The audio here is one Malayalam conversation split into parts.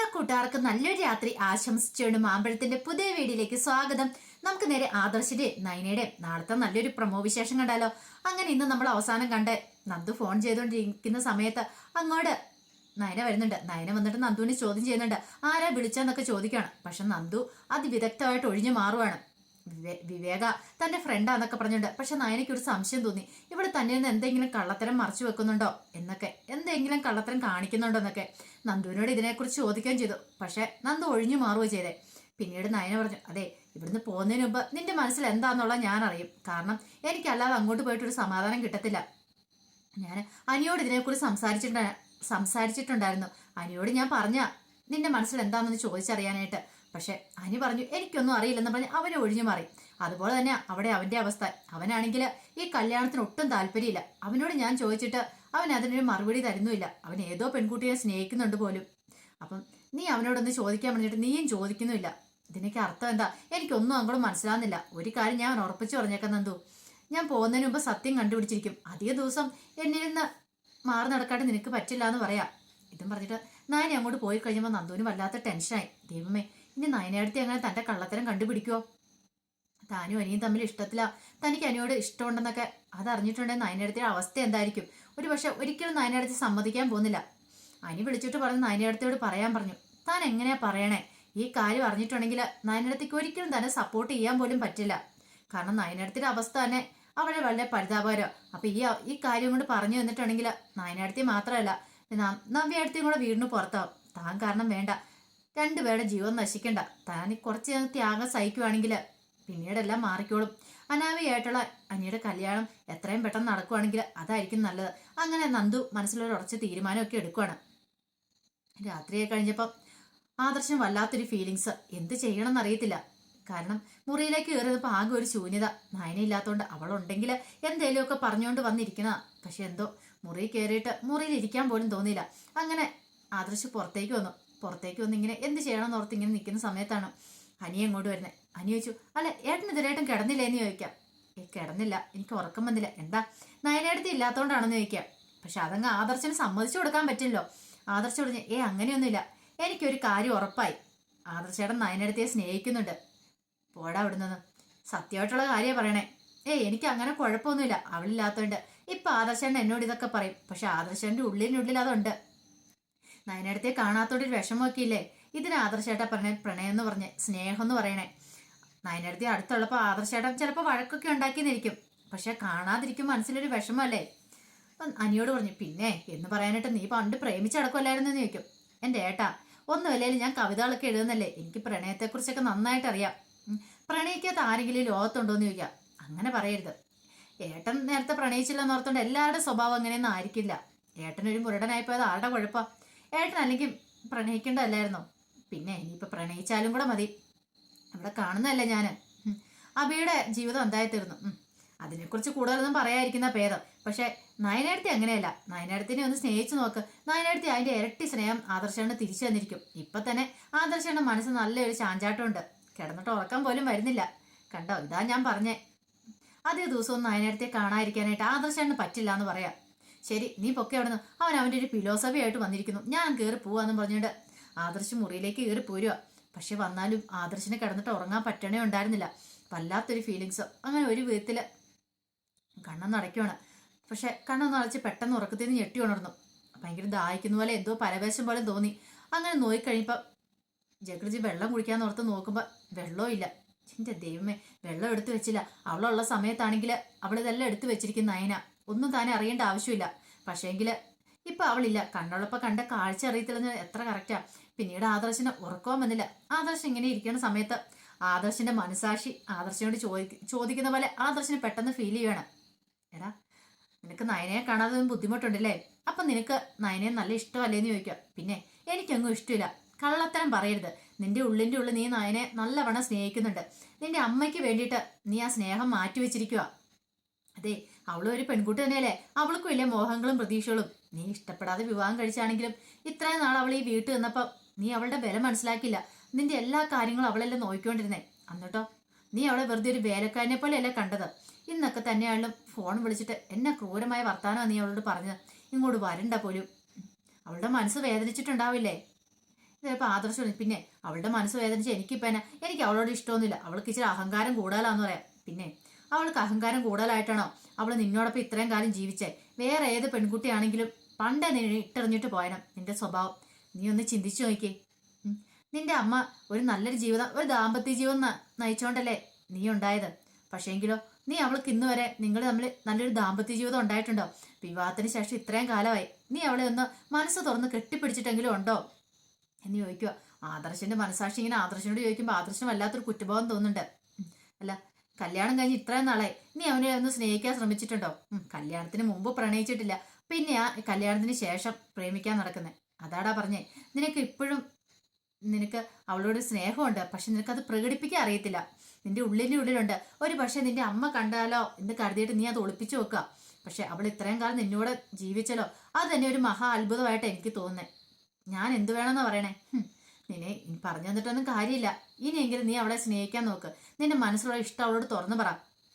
എല്ലാ കൂട്ടുകാർക്കും നല്ലൊരു രാത്രി ആശംസിച്ചുകൊണ്ട് മാമ്പഴത്തിന്റെ പുതിയ വീഡിയോയിലേക്ക് സ്വാഗതം. നമുക്ക് നേരെ ആദർശിന്റെ നയനയുടെ നാളത്തെ നല്ലൊരു പ്രമോ വിശേഷം കണ്ടാലോ? അങ്ങനെ ഇന്ന് നമ്മൾ അവസാനം കണ്ട് നന്ദു ഫോൺ ചെയ്തുകൊണ്ടിരിക്കുന്ന സമയത്ത് അങ്ങോട്ട് നയന വരുന്നുണ്ട്. നയന വന്നിട്ട് നന്ദുവിനെ ചോദ്യം ചെയ്യുന്നുണ്ട്. ആരാ വിളിച്ചെന്നൊക്കെ ചോദിക്കുകയാണ്. പക്ഷെ നന്ദു അതിവിദഗ്ധമായിട്ട് ഒഴിഞ്ഞു മാറുവാണ്. വിവേക തന്റെ ഫ്രണ്ടാന്നൊക്കെ പറഞ്ഞിട്ടുണ്ട്. പക്ഷെ നയനയ്ക്ക് ഒരു സംശയം തോന്നി. ഇവിടെ തന്നെ നിന്ന് എന്തെങ്കിലും കള്ളത്തരം മറച്ചു വെക്കുന്നുണ്ടോ? എന്നൊക്കെ. എന്തെങ്കിലും കള്ളത്തരം കാണിക്കുന്നുണ്ടോ എന്നൊക്കെ നന്ദുവിനോട് ഇതിനെക്കുറിച്ച് ചോദിക്കുകയും ചെയ്തു. പക്ഷെ നന്ദു ഒഴിഞ്ഞു മാറുകയോ ചെയ്തേ. പിന്നീട് നയന പറഞ്ഞു അതെ ഇവിടുന്ന് പോകുന്നതിന് മുമ്പ് നിന്റെ മനസ്സിൽ എന്താന്നുള്ള ഞാൻ അറിയും കാരണം എനിക്കല്ലാതെ അങ്ങോട്ട് പോയിട്ട് ഒരു സമാധാനം കിട്ടത്തില്ല. ഞാൻ അനിയോട് ഇതിനെക്കുറിച്ച് സംസാരിച്ചിട്ടുണ്ട സംസാരിച്ചിട്ടുണ്ടായിരുന്നു. അനിയോട് ഞാൻ പറഞ്ഞ നിന്റെ മനസ്സിൽ എന്താണെന്ന് ചോദിച്ചറിയാനായിട്ട്. പക്ഷെ അനി പറഞ്ഞു എനിക്കൊന്നും അറിയില്ലെന്ന് പറഞ്ഞ് അവനെ ഒഴിഞ്ഞു മാറി. അതുപോലെ തന്നെ അവിടെ അവന്റെ അവസ്ഥ. അവനാണെങ്കിൽ ഈ കല്യാണത്തിന് ഒട്ടും താല്പര്യമില്ല. അവനോട് ഞാൻ ചോദിച്ചിട്ട് അവൻ അതിനൊരു മറുപടി തരുന്നുമില്ല. അവൻ ഏതോ പെൺകുട്ടിയെ സ്നേഹിക്കുന്നുണ്ട് പോലും. അപ്പം നീ അവനോടൊന്ന് ചോദിക്കാൻ പറഞ്ഞിട്ട് നീയും ചോദിക്കുന്നുമില്ല. ഇതിനൊക്കെ അർത്ഥം എന്താ? എനിക്കൊന്നും അങ്ങോട്ട് മനസ്സിലാകുന്നില്ല ഒരു കാര്യം ഞാൻ ഉറപ്പിച്ചു പറഞ്ഞേക്കാൻ നന്ദു. ഞാൻ പോകുന്നതിന് മുമ്പ് സത്യം കണ്ടുപിടിച്ചിരിക്കും. അധിക ദിവസം എന്നിൽ നിന്ന് മാറി നടക്കാണ്ട് നിനക്ക് പറ്റില്ല എന്ന് പറയാം. ഇതും പറഞ്ഞിട്ട് നാനി അങ്ങോട്ട് പോയി കഴിയുമ്പോൾ നന്ദുവിന് വല്ലാത്ത ടെൻഷനായി ദൈവമേ ഇനി നയനടുത്ത് എങ്ങനെ തന്റെ കള്ളത്തരം കണ്ടുപിടിക്കുവോ? താനും അനിയും തമ്മിൽ ഇഷ്ടത്തില. തനിക്ക് അനിയോട് ഇഷ്ടമുണ്ടെന്നൊക്കെ അതറിഞ്ഞിട്ടുണ്ടെങ്കിൽ നയനടുത്തിന്റെ അവസ്ഥ എന്തായിരിക്കും? ഒരു പക്ഷെ ഒരിക്കലും നയനടുത്ത് സമ്മതിക്കാൻ പോകുന്നില്ല. അനി വിളിച്ചിട്ട് പറഞ്ഞ് നയനടുത്തോട് പറയാൻ പറഞ്ഞു. താൻ എങ്ങനെയാ പറയണേ? ഈ കാര്യം അറിഞ്ഞിട്ടുണ്ടെങ്കിൽ നയനടത്തേക്ക് ഒരിക്കലും തന്നെ സപ്പോർട്ട് ചെയ്യാൻ പോലും പറ്റില്ല. കാരണം നയനടത്തിന്റെ അവസ്ഥ തന്നെ അവളെ വളരെ പരിതാപകരം അപ്പൊ ഈ ഈ കാര്യം കൊണ്ട് പറഞ്ഞു തന്നിട്ടുണ്ടെങ്കിൽ നയനടത്തി മാത്രമല്ല നവ്യടുത്തേയും കൂടെ വീടിന് പുറത്താവും. താൻ കാരണം വേണ്ട. രണ്ടുപേരുടെ ജീവൻ നശിക്കണ്ട. താൻ കുറച്ച് ത്യാഗം സഹിക്കുവാണെങ്കിൽ പിന്നീടെല്ലാം മാറിക്കോളും. അനാവിയായിട്ടുള്ള അനിയുടെ കല്യാണം എത്രയും പെട്ടെന്ന് നടക്കുവാണെങ്കിൽ അതായിരിക്കും നല്ലത്. അങ്ങനെ നന്ദു മനസ്സിലൊരു ഉറച്ച തീരുമാനമൊക്കെ എടുക്കുവാണ്. രാത്രിയെ കഴിഞ്ഞപ്പോൾ ആദർശം വല്ലാത്തൊരു ഫീലിങ്സ് എന്ത് ചെയ്യണമെന്ന് എന്നറിയത്തില്ല കാരണം മുറിയിലേക്ക് കയറിയപ്പോൾ ആകെ ഒരു ശൂന്യത. നയനയില്ലാത്തതുകൊണ്ട് അവളുണ്ടെങ്കിൽ എന്തേലുമൊക്കെ പറഞ്ഞുകൊണ്ട് വന്നിരിക്കുന്ന പക്ഷെ എന്തോ മുറി കയറിയിട്ട് മുറിയിൽ ഇരിക്കാൻ പോലും തോന്നിയില്ല. അങ്ങനെ ആദർശ് പുറത്തേക്ക് വന്നു. പുറത്തേക്ക് വന്നിങ്ങനെ എന്ത് ചെയ്യണമെന്ന് ഓർത്ത് ഇങ്ങനെ നിൽക്കുന്ന സമയത്താണ് അനി അങ്ങോട്ട് വരുന്നത്. അനി ചോദിച്ചു അല്ല ഏട്ടൻ ഇതുവരെയായിട്ടും കിടന്നില്ലേ എന്ന് ചോദിക്കാം. ഏ കിടന്നില്ല. എനിക്ക് ഉറക്കം വന്നില്ല. എന്താ? നയനടുത്ത് ഇല്ലാത്തതുകൊണ്ടാണെന്ന് ചോദിക്കാം. പക്ഷെ അതങ്ങ് ആദർശന് സമ്മതിച്ചു കൊടുക്കാൻ പറ്റില്ലല്ലോ. ആദർശ പറഞ്ഞു ഏ അങ്ങനെയൊന്നുമില്ല. എനിക്കൊരു കാര്യം ഉറപ്പായി. ആദർശയുടെ നയനടുത്തെ സ്നേഹിക്കുന്നുണ്ട്. പോടാ അവിടുന്ന് സത്യമായിട്ടുള്ള കാര്യം പറയണേ. ഏയ് എനിക്ക് അങ്ങനെ കുഴപ്പമൊന്നുമില്ല. അവളില്ലാത്തതുകൊണ്ട് ഇപ്പൊ ആദർശൻ എന്നോട് ഇതൊക്കെ പറയും. പക്ഷെ ആദർശേട്ടന്റെ ഉള്ളിനുള്ളിൽ അതുണ്ട്. നയനടുത്തെ കാണാത്തോണ്ടൊരു വിഷമമൊക്കെ ഇല്ലേ ഇതിന് ആദർശേട്ട പറഞ്ഞ പ്രണയം എന്ന് പറഞ്ഞ് സ്നേഹം എന്ന് പറയണേ. നയനടുത്തെ അടുത്തുള്ളപ്പോൾ ആദർശേട്ടൻ ചിലപ്പോൾ വഴക്കൊക്കെ ഉണ്ടാക്കിയെന്നിരിക്കും. പക്ഷെ കാണാതിരിക്കും മനസ്സിലൊരു വിഷമമല്ലേ? അപ്പം അനിയോട് പറഞ്ഞു പിന്നെ എന്ന് പറയാനായിട്ട് നീ പണ്ട് പ്രേമിച്ചടക്കമല്ലായിരുന്നു എന്ന് ചോദിക്കും. എന്റെ ഏട്ടാ ഒന്നുമല്ലേലും ഞാൻ കവിതകളൊക്കെ എഴുതുന്നല്ലേ? എനിക്ക് പ്രണയത്തെക്കുറിച്ചൊക്കെ നന്നായിട്ട് അറിയാം. പ്രണയിക്കാത്ത ആരെങ്കിലും ലോകത്തുണ്ടോ? എന്ന് ചോദിക്കാം അങ്ങനെ പറയരുത്. ഏട്ടൻ നേരത്തെ പ്രണയിച്ചില്ലെന്ന് ഓർത്തോണ്ട് എല്ലാവരുടെ സ്വഭാവം അങ്ങനെയൊന്നും ആയിരിക്കില്ല. ഏട്ടനൊരു മുരടനായിപ്പോയത് ആരുടെ കുഴപ്പം? ഏട്ടൻ അല്ലെങ്കിൽ പ്രണയിക്കേണ്ടതല്ലായിരുന്നോ? പിന്നെ ഇനിയിപ്പോൾ പ്രണയിച്ചാലും കൂടെ മതി. അവിടെ കാണുന്നതല്ലേ ഞാൻ അബിയുടെ ജീവിതം എന്തായി തീർന്നു ഉം. അതിനെക്കുറിച്ച് കൂടുതലൊന്നും പറയാതിരിക്കുന്ന ഭേദം. പക്ഷെ നയനടുത്തി അങ്ങനെയല്ല. നയനടുത്തിനെ ഒന്ന് സ്നേഹിച്ചു നോക്ക്. നയനടുത്തി അതിന്റെ ഇരട്ടി സ്നേഹം ആദർശേണ്ട തിരിച്ചു തന്നിരിക്കും. ഇപ്പൊ തന്നെ ആദർശേണ്ട മനസ്സ് നല്ലൊരു ചാഞ്ചാട്ടമുണ്ട്. കിടന്നിട്ട് ഉറക്കം പോലും വരുന്നില്ല. കണ്ടോ? ഇതാ ഞാൻ പറഞ്ഞേ. അതേ ദിവസവും നയനടുത്തെ കാണാതിരിക്കാനായിട്ട് ആദർശേണ്ട പറ്റില്ല എന്ന് പറയാം. ശരി നീ പൊക്കെ അവിടെ നിന്ന് അവൻ അവന്റെ ഒരു ഫിലോസഫി ആയിട്ട് വന്നിരിക്കുന്നു. ഞാൻ കയറി പോവാന്ന് പറഞ്ഞിട്ട് ആദർശ് മുറിയിലേക്ക് കയറി പോരുക പക്ഷെ വന്നാലും ആദർശിനെ കിടന്നിട്ട് ഉറങ്ങാൻ പറ്റണേ ഉണ്ടായിരുന്നില്ല. വല്ലാത്തൊരു ഫീലിങ്സ് അങ്ങനെ ഒരു വിധത്തിൽ കണ്ണെന്ന് അടയ്ക്കുവാണ് പക്ഷെ കണ്ണൊന്ന് അടച്ച് പെട്ടെന്ന് ഉറക്കത്തിൽ നിന്ന് ഞെട്ടി ഉണർന്നു. ഭയങ്കര ദാഹിക്കുന്ന പോലെ എന്തോ പരവേശം പോലെ തോന്നി. അങ്ങനെ നോയിക്കഴിയുമ്പോൾ ജഗർജി വെള്ളം കുടിക്കാൻ ഓർത്ത് നോക്കുമ്പോൾ വെള്ളവും ഇല്ല. എന്റെ ദൈവമേ വെള്ളം എടുത്തു വെച്ചില്ല. അവളുള്ള സമയത്താണെങ്കിൽ അവളിതെല്ലാം എടുത്തു വെച്ചിരിക്കുന്ന നയന ഒന്നും താനെ അറിയേണ്ട ആവശ്യമില്ല. പക്ഷേങ്കിൽ ഇപ്പൊ അവളില്ല. കണ്ണുള്ളപ്പോ കണ്ട കാഴ്ച അറിയത്തില്ലെന്ന് എത്ര കറക്റ്റാ പിന്നീട് ആദർശന് ഉറക്കവും വന്നില്ല. ആദർശ് ഇങ്ങനെ ഇരിക്കുന്ന സമയത്ത് ആദർശന്റെ മനസാക്ഷി ആദർശനോട് ചോദി ചോദിക്കുന്ന പോലെ ആദർശന് പെട്ടെന്ന് ഫീൽ ചെയ്യണം എടാ നിനക്ക് നയനയെ കാണാതെ ബുദ്ധിമുട്ടുണ്ടല്ലേ? അപ്പൊ നിനക്ക് നയനയെ നല്ല ഇഷ്ടമല്ലേന്ന് ചോദിക്കുക. പിന്നെ എനിക്കങ്ങും ഇഷ്ടമില്ല. കള്ളത്തരം പറയരുത്. നിന്റെ ഉള്ളിന്റെ ഉള്ളിൽ നീ നയനെ നല്ലവണ്ണം സ്നേഹിക്കുന്നുണ്ട്. നിന്റെ അമ്മയ്ക്ക് വേണ്ടിയിട്ട് നീ ആ സ്നേഹം മാറ്റി വെച്ചിരിക്കുക അതെ അവളും ഒരു പെൺകുട്ടി തന്നെയല്ലേ? അവൾക്കും ഇല്ലേ മോഹങ്ങളും പ്രതീക്ഷകളും? നീ ഇഷ്ടപ്പെടാതെ വിവാഹം കഴിച്ചാണെങ്കിലും ഇത്രയും നാൾ അവൾ ഈ വീട്ടിൽ നിന്നപ്പം നീ അവളുടെ വില മനസ്സിലാക്കില്ല നിന്റെ എല്ലാ കാര്യങ്ങളും അവളെല്ലാം നോക്കിക്കൊണ്ടിരുന്നേ എന്നിട്ടോ നീ അവളെ വെറുതെ ഒരു വേലക്കാരനെ പോലെയല്ലേ കണ്ടത്? ഇന്നൊക്കെ തന്നെയാണെങ്കിലും ഫോൺ വിളിച്ചിട്ട് എന്നെ ക്രൂരമായ വർത്താനമാണ് നീ അവളോട് പറഞ്ഞത്. ഇങ്ങോട്ട് വരണ്ട പോലും. അവളുടെ മനസ്സ് വേദനിച്ചിട്ടുണ്ടാവില്ലേ? ചിലപ്പോൾ ആദർശം പിന്നെ അവളുടെ മനസ്സ് വേദനിച്ച് എനിക്കിപ്പോൾ എന്നാ? എനിക്ക് അവളോട് ഇഷ്ടമൊന്നുമില്ല. അവൾക്ക് ഇച്ചിരി അഹങ്കാരം കൂടുതലാന്ന് പറയാം. പിന്നെ അവൾക്ക് അഹങ്കാരം കൂടുതലായിട്ടാണോ? അവൾ നിന്നോടൊപ്പം ഇത്രയും കാലം ജീവിച്ചേ വേറെ ഏത് പെൺകുട്ടിയാണെങ്കിലും പണ്ടേ നീ ഇട്ടെറിഞ്ഞിട്ട് പോയണം നിന്റെ സ്വഭാവം. നീ ഒന്ന് ചിന്തിച്ചു നോക്കിയേ. നിന്റെ അമ്മ ഒരു നല്ലൊരു ജീവിതം ഒരു ദാമ്പത്യ ജീവിതം നയിച്ചോണ്ടല്ലേ നീ ഉണ്ടായത്. പക്ഷേങ്കിലോ നീ അവൾക്ക് ഇന്ന് വരെ നിങ്ങൾ തമ്മിൽ നല്ലൊരു ദാമ്പത്യ ജീവിതം ഉണ്ടായിട്ടുണ്ടോ? വിവാഹത്തിന് ശേഷം ഇത്രയും കാലമായി നീ അവളെ ഒന്ന് മനസ്സ് തുറന്ന് കെട്ടിപ്പിടിച്ചിട്ടെങ്കിലും ഉണ്ടോ? എന്ന് ചോദിക്കുക ആദർശന്റെ മനസ്സാക്ഷി ഇങ്ങനെ ആദർശനോട് ചോദിക്കുമ്പോൾ ആദർശം വല്ലാത്തൊരു കുറ്റബോധം തോന്നുന്നുണ്ട്. അല്ല കല്യാണം കഴിഞ്ഞ് ഇത്രയും നാളെ നീ അവനെ ഒന്ന് സ്നേഹിക്കാൻ ശ്രമിച്ചിട്ടുണ്ടോ? കല്യാണത്തിന് മുമ്പ് പ്രണയിച്ചിട്ടില്ല. പിന്നെ ആ കല്യാണത്തിന് ശേഷം പ്രേമിക്കാൻ നടക്കുന്നത് അതാടാ പറഞ്ഞേ. നിനക്ക് ഇപ്പോഴും നിനക്ക് അവളോട് സ്നേഹമുണ്ട്. പക്ഷെ നിനക്കത് പ്രകടിപ്പിക്കാൻ അറിയത്തില്ല. നിന്റെ ഉള്ളിന്റെ ഉള്ളിലുണ്ട്. ഒരു പക്ഷേ നിന്റെ അമ്മ കണ്ടാലോ എന്ന് കരുതിയിട്ട് നീ അത് ഒളിപ്പിച്ചു വെക്കുക. പക്ഷെ അവൾ ഇത്രയും കാലം നിന്നോട് ജീവിച്ചല്ലോ. അത് തന്നെ ഒരു മഹാ അത്ഭുതമായിട്ട് എനിക്ക് തോന്നുന്നത് ഞാൻ എന്തു വേണമെന്നാ പറയണേ? നിന്നെ പറഞ്ഞു തന്നിട്ടൊന്നും കാര്യമില്ല. ഇനിയെങ്കിലും നീ അവളെ സ്നേഹിക്കാൻ നോക്ക്. നിന്റെ മനസ്സിലുള്ള ഇഷ്ടം അവളോട് തുറന്നു പറ.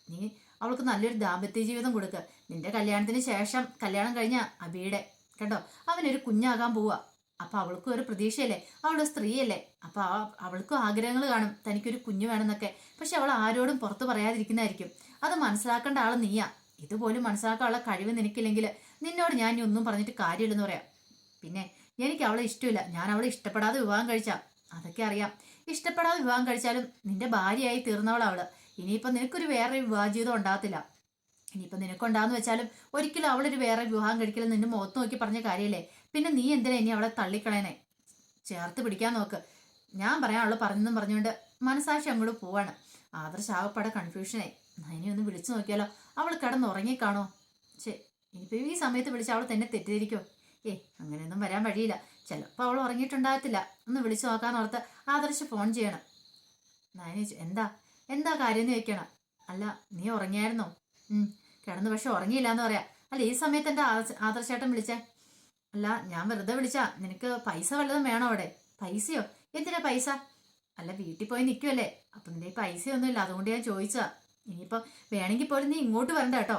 നീ അവൾക്ക് നല്ലൊരു ദാമ്പത്യ ജീവിതം കൊടുക്ക്. നിന്റെ കല്യാണത്തിന് ശേഷം കല്യാണം കഴിഞ്ഞ അബിയുടെ കേട്ടോ അവനൊരു കുഞ്ഞാകാൻ പോവാ. അപ്പൊ അവൾക്കും ഒരു പ്രതീക്ഷയല്ലേ? അവളൊരു സ്ത്രീയല്ലേ? അപ്പൊ അവൾക്കും ആഗ്രഹങ്ങൾ കാണും. തനിക്കൊരു കുഞ്ഞു വേണമെന്നൊക്കെ. പക്ഷെ അവൾ ആരോടും പുറത്തു പറയാതിരിക്കുന്നതായിരിക്കും. അത് മനസ്സിലാക്കേണ്ട ആൾ നീയാ. ഇതുപോലും മനസ്സിലാക്കാനുള്ള കഴിവ് നിനക്കില്ലെങ്കിൽ നിന്നോട് ഞാൻ ഒന്നും പറഞ്ഞിട്ട് കാര്യമില്ലെന്ന് പറയാം. പിന്നെ എനിക്ക് അവളെ ഇഷ്ടമില്ല. ഞാൻ അവളെ ഇഷ്ടപ്പെടാതെ വിവാഹം കഴിച്ചാ. അതൊക്കെ അറിയാം. ഇഷ്ടപ്പെടാതെ വിവാഹം കഴിച്ചാലും നിന്റെ ഭാര്യയായി തീർന്നവളാ അവൾ ഇനിയിപ്പം നിനക്കൊരു വേറെ വിവാഹ ജീവിതം ഉണ്ടാകത്തില്ല. ഇനിയിപ്പം നിനക്കുണ്ടാന്ന് വെച്ചാലും ഒരിക്കലും അവളൊരു വേറെ വിവാഹം കഴിക്കലും നിന്റെ മുഖത്ത് നോക്കി പറഞ്ഞ കാര്യമല്ലേ പിന്നെ നീ എന്തിനാ ഇനി അവളെ തള്ളിക്കളയണേ? ചേർത്ത് പിടിക്കാൻ നോക്ക്. ഞാൻ പറയാൻ അവൾ പറഞ്ഞെന്നും പറഞ്ഞുകൊണ്ട് മനസാക്ഷി അങ്ങോട്ട് പോവാണ്. ആദർശ് ആകപ്പാടെ കൺഫ്യൂഷനായി ഇനി ഒന്ന് വിളിച്ചു നോക്കിയാലോ? അവൾ കിടന്നുറങ്ങിക്കാണോ? ശരി ഇനിയിപ്പോൾ ഈ സമയത്ത് വിളിച്ച് അവൾ തന്നെ തെറ്റിദ്ധരിക്കോ ഏ അങ്ങനെയൊന്നും വരാൻ വഴിയില്ല. ചിലപ്പോൾ അവൾ ഉറങ്ങിയിട്ടുണ്ടാകത്തില്ല. ഒന്ന് വിളിച്ചു നോക്കാന്ന് ഓർത്ത് ആദർശ് ഫോൺ ചെയ്യണം. നയനി എന്താ? എന്താ കാര്യം എന്ന് ചോദിക്കണം? അല്ല നീ ഉറങ്ങിയായിരുന്നോ? കിടന്ന് പക്ഷെ ഉറങ്ങിയില്ല എന്ന് പറയാ. അല്ല ഈ സമയത്ത് എന്റെ ആദർശേട്ടൻ വിളിച്ചേ? അല്ല ഞാൻ വെറുതെ വിളിച്ചാ. നിനക്ക് പൈസ വല്ലതും വേണോ അവിടെ? പൈസയോ? എന്തിനാ പൈസ? അല്ല വീട്ടിൽ പോയി നിൽക്കുമല്ലേ അപ്പം നിന്റെ പൈസയൊന്നും ഇല്ല. അതുകൊണ്ട് ഞാൻ ചോദിച്ചതാ. ഇനിയിപ്പോ വേണമെങ്കിൽ പോലും നീ ഇങ്ങോട്ട് വരണ്ട കേട്ടോ.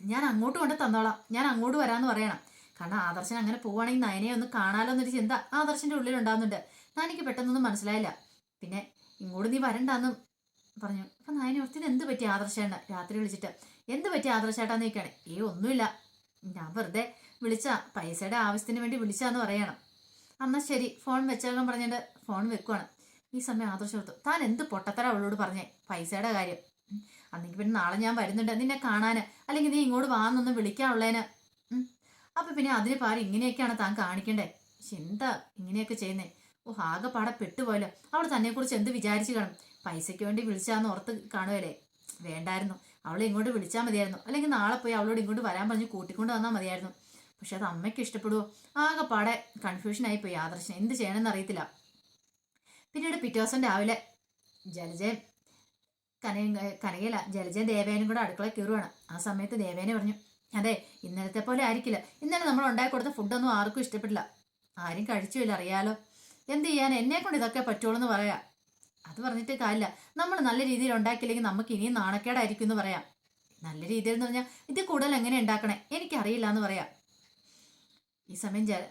ഞാൻ അങ്ങോട്ട് കൊണ്ട് തന്നോളാം. ഞാൻ അങ്ങോട്ട് വരാന്ന് പറയണം. കാരണം ആദർശൻ അങ്ങനെ പോവുകയാണെങ്കിൽ നയനെ ഒന്ന് കാണാലോ എന്നൊരു ചിന്ത ആദർശന്റെ ഉള്ളിൽ ഉണ്ടാകുന്നുണ്ട് നാനിക്ക് പെട്ടെന്നൊന്നും മനസ്സിലായില്ല. പിന്നെ ഇങ്ങോട്ട് നീ വരണ്ടാന്നും പറഞ്ഞു. അപ്പൊ നയനെ ഓർത്തിന് എന്ത് പറ്റി ആദർശേണ്ട രാത്രി വിളിച്ചിട്ട് എന്ത് പറ്റി ആദർശേട്ടാന്ന് ചോദിക്കുകയാണ്. ഏ ഒന്നുമില്ല. ഞാൻ വെറുതെ വിളിച്ച പൈസയുടെ ആവശ്യത്തിന് വേണ്ടി വിളിച്ചാന്ന് പറയണം. അന്നാ ശരി ഫോൺ വെച്ചേക്കാൻ പറഞ്ഞിട്ട് ഫോൺ വെക്കുവാണ്. ഈ സമയം ആദർശം ഓർത്തു താൻ എന്ത് പൊട്ടത്തര അവളോട് പറഞ്ഞേ? പൈസയുടെ കാര്യം. അന്നെങ്കിൽ പിന്നെ നാളെ ഞാൻ വരുന്നുണ്ട്. നിന്നെ കാണാന്. അല്ലെങ്കിൽ നീ ഇങ്ങോട്ട് വാന്നൊന്ന് വിളിക്കാനുള്ളേന്. അപ്പൊ പിന്നെ അതിന് പാരി ഇങ്ങനെയൊക്കെയാണ് താൻ കാണിക്കണ്ടേ? പക്ഷെ എന്താ ഇങ്ങനെയൊക്കെ ചെയ്യുന്നേ? ഓ ആകെ ആകെപ്പാടെ പെട്ടുപോയല്ലോ. അവൾ തന്നെ കുറിച്ച് എന്ത് വിചാരിച്ചു കാണും? പൈസയ്ക്ക് വേണ്ടി വിളിച്ചാന്ന് ഓർത്ത് കാണുമല്ലേ വേണ്ടായിരുന്നു. അവളെ ഇങ്ങോട്ട് വിളിച്ചാൽ മതിയായിരുന്നു. അല്ലെങ്കിൽ നാളെ പോയി അവളോട് ഇങ്ങോട്ട് വരാൻ പറഞ്ഞ് കൂട്ടിക്കൊണ്ട് വന്നാൽ മതിയായിരുന്നു. പക്ഷെ അത് അമ്മയ്ക്ക് ഇഷ്ടപ്പെടുവോ? ആകെപ്പാടെ കൺഫ്യൂഷൻ ആയി പോയി. ആദർശൻ എന്ത് ചെയ്യണമെന്ന് അറിയത്തില്ല. പിന്നീട് പിറ്റേ ദിവസം രാവിലെ ജലജൻ കനയ കനകയില ജലജൻ ദേവേനും കൂടെ അടുക്കള കയറുവാണ്. ആ സമയത്ത് ദേവേനെ പറഞ്ഞു അതെ ഇന്നലത്തെ പോലെ ആയിരിക്കില്ല. ഇന്നലെ നമ്മൾ ഉണ്ടാക്കി കൊടുത്ത ഫുഡൊന്നും ആർക്കും ഇഷ്ടപ്പെട്ടില്ല. ആരും കഴിച്ചുമില്ല അറിയാലോ. എന്ത് ചെയ്യാൻ? എന്നെ കൊണ്ട് ഇതൊക്കെ പറ്റുള്ളൂ എന്ന് പറയാം. അത് പറഞ്ഞിട്ട് കാര്യമില്ല. നമ്മൾ നല്ല രീതിയിൽ ഉണ്ടാക്കിയില്ലെങ്കിൽ നമുക്ക് ഇനിയും നാണക്കേടായിരിക്കും എന്ന് പറയാം. നല്ല രീതിയിൽ എന്ന് പറഞ്ഞാൽ ഇത് കൂടുതൽ എങ്ങനെ ഉണ്ടാക്കണേ? എനിക്കറിയില്ല എന്ന് പറയാം. ഈ സമയം ജല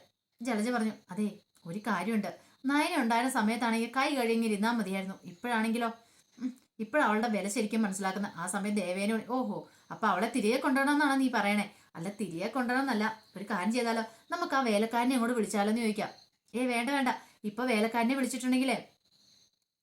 ജലജ പറഞ്ഞു അതെ ഒരു കാര്യമുണ്ട്. നയന ഉണ്ടായിരുന്ന സമയത്താണെങ്കിൽ കൈ കഴുകി ഇരുന്നാൽ മതിയായിരുന്നു. ഇപ്പോഴാണെങ്കിലോ? ഉം, ഇപ്പോഴാ അവളുടെ വില ശരിക്കും മനസ്സിലാക്കുന്ന ആ സമയം ദേവേന ഓഹോ അപ്പൊ അവളെ തിരികെ കൊണ്ടുവരണമെന്നാണ് നീ പറയണേ? അല്ല തിരികെ കൊണ്ടുവരണമെന്നല്ല. ഒരു കാര്യം ചെയ്താലോ? നമുക്ക് ആ വേലക്കാരനെ അങ്ങോട്ട് വിളിച്ചാലോ എന്ന് ചോദിക്കാം. ഏ വേണ്ട വേണ്ട. ഇപ്പൊ വേലക്കാരനെ വിളിച്ചിട്ടുണ്ടെങ്കിലേ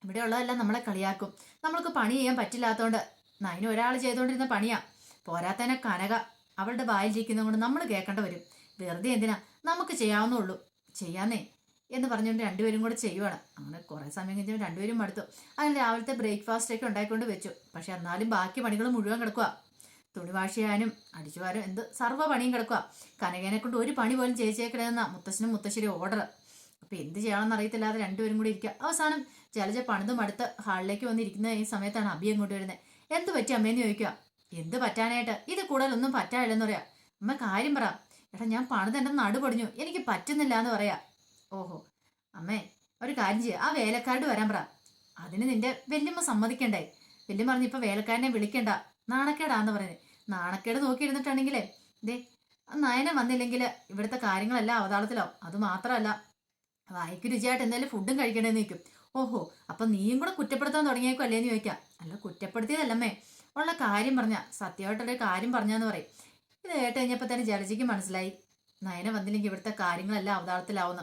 ഇവിടെ ഉള്ളതെല്ലാം നമ്മളെ കളിയാക്കും. നമ്മൾക്ക് പണി ചെയ്യാൻ പറ്റില്ലാത്തതുകൊണ്ട് നയന് ഒരാൾ ചെയ്തുകൊണ്ടിരുന്ന പണിയാ. പോരാത്തന്നെ കനക അവളുടെ വായിലിരിക്കുന്നത് കൊണ്ട് നമ്മൾ കേൾക്കേണ്ട വരും. വെറുതെ എന്തിനാ? നമുക്ക് ചെയ്യാവുന്നുള്ളൂ ചെയ്യാന്നേ. എന്ന് പറഞ്ഞുകൊണ്ട് രണ്ടുപേരും കൂടെ ചെയ്യുവാണ്. അങ്ങനെ കുറേ സമയം കഴിഞ്ഞപ്പോൾ രണ്ടുപേരും മടുത്തു. അങ്ങനെ രാവിലത്തെ ബ്രേക്ക്ഫാസ്റ്റ് ഒക്കെ ഉണ്ടായിക്കൊണ്ട് വെച്ചു. പക്ഷെ എന്നാലും ബാക്കി പണികൾ മുഴുവൻ കിടക്കുക തുണി വാഷ് ചെയ്യാനും എന്ത് സർവ പണിയും കിടക്കുക കനകേനെ കൊണ്ട് ഒരു പണി പോലും ചേച്ചേക്കിടന്ന മുത്തശ്ശനും മുത്തശ്ശിയുടെ ഓർഡർ അപ്പൊ എന്ത് ചെയ്യണമെന്ന് അറിയത്തില്ലാതെ രണ്ടുപേരും കൂടി ഇരിക്കുക അവസാനം ജലജ പണിതും അടുത്ത് ഹാളിലേക്ക് വന്നിരിക്കുന്ന ഈ സമയത്താണ് അബി അങ്ങോട്ട് വരുന്നത് എന്ത് പറ്റി അമ്മേന്ന് ചോദിക്കുക? എന്ത് പറ്റാനായിട്ട്? ഇത് കൂടുതലൊന്നും പറ്റാനില്ലെന്ന് പറയാ. അമ്മ കാര്യം പറ. എടാ ഞാൻ പണിത് എന്റെ നടു പൊടിഞ്ഞു എനിക്ക് പറ്റുന്നില്ല എന്ന് പറയാ. ഓഹോ അമ്മേ ഒരു കാര്യം ചെയ്യുക ആ വേലക്കാരുടെ വരാൻ പറ. അതിന് നിന്റെ വല്യമ്മ സമ്മതിക്കണ്ടേ? വല്യമ്മ പറഞ്ഞു ഇപ്പൊ വേലക്കാരനെ വിളിക്കണ്ട. നാണക്കേടാന്ന് പറയുന്നത് നാണക്കേട് നോക്കിയിരുന്നിട്ടാണെങ്കിലേ ദേ നയനം വന്നില്ലെങ്കിൽ ഇവിടുത്തെ കാര്യങ്ങളെല്ലാം അവതാളത്തിലോ? അത് മാത്രമല്ല വായിക്ക് രുചിയായിട്ട് എന്തായാലും ഫുഡും കഴിക്കണേന്ന് ചോദിക്കും. ഓഹോ അപ്പൊ നീയും കൂടെ കുറ്റപ്പെടുത്താൻ തുടങ്ങിയേക്കോ അല്ലേന്ന് ചോദിക്കാം. അല്ല കുറ്റപ്പെടുത്തിയതല്ലമ്മേ. ഉള്ള കാര്യം പറഞ്ഞ സത്യമായിട്ടുള്ള കാര്യം പറഞ്ഞാന്ന് പറയും. ഇത് കേട്ട് കഴിഞ്ഞപ്പോൾ തന്നെ ജലജിക്ക് മനസ്സിലായി. നയന വന്നില്ലെങ്കിൽ ഇവിടുത്തെ കാര്യങ്ങളെല്ലാം അവതാളത്തിലാവുന്നു.